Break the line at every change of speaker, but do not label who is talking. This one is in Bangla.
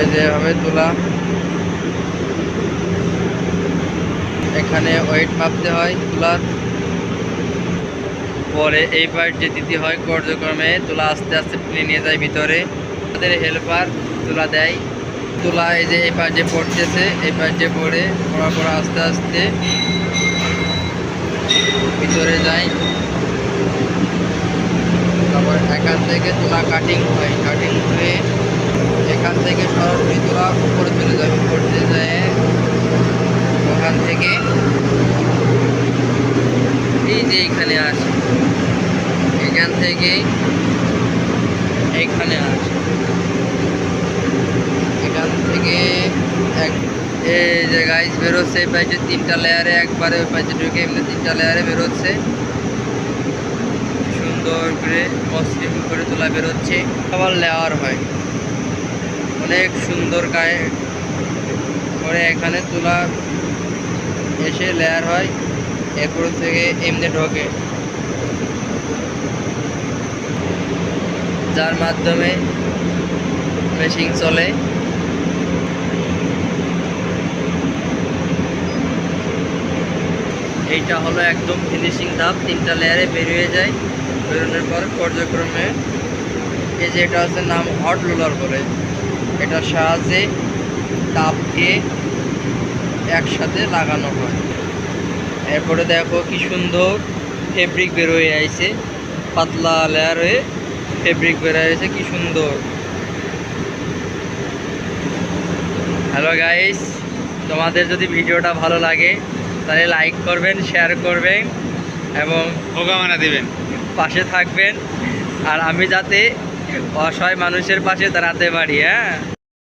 এই যে এভাবে তোলা। এখানে ওয়েট মাপতে হয় তোলার। পরে এই পার্ট যে দিতে হয় কার্যক্রমে তোলা আস্তে আস্তে টেনে নিয়ে যায় ভিতরে। তাদের হেল্পার তোলা দেয়। তোলা এই যে এই পার্ট যে পড়তেছে, এই পার্ট যে পড়ে, পড়া পড়া আস্তে আস্তে ভিতরে যায়। তারপর এখান থেকে তোলা কাটিং হয় কাটিং হয়ে এখান থেকে সরাসরি তোলা উপরে চলে যাবে উপরে যায় ওখান থেকে এই যে এখানে আসে। এখান থেকে এইখানে আসে। এখান থেকে এক এই যে গাইস বেরোচ্ছে, এই পাশে তিনটা লেয়ারে একবারে ওই পাশে ঢুকে এমনি তিনটা লেয়ারে বেরোচ্ছে। সুন্দর করে মসৃণ করে তোলা বেরোচ্ছে। আবার লেয়ার হয়। অনেক সুন্দর গায়ে করে এখানে তোলা এসে লেয়ার হয়। এরপর থেকে এমনি ঢোকে। যার মাধ্যমে মেশিন চলে। এইটা হলো একদম ফিনিশিং ধাপ, তিনটা লেয়ারে বেরিয়ে যায়। বেরোনোর পর পর্যায়ক্রমে এই যে এটা হচ্ছে নাম হট রোলার বলে। এটার সাহায্যে তাপকে একসাথে লাগানো হয়। এরপরে দেখো কি সুন্দর ফেব্রিক বের হয়ে আইছে পাতলা লেয়ার হয়ে ফেব্রিক বের হয়েছে কি সুন্দর। হ্যালো গাইস তোমাদের যদি ভিডিওটা ভালো লাগে তাহলে লাইক করবেন শেয়ার করবেন এবং
হোগামানা দিবেন।
পাশে থাকবেন। আর আমি যাতে অসহায় মানুষের পাশে দাঁড়াতে পারি হ্যাঁ?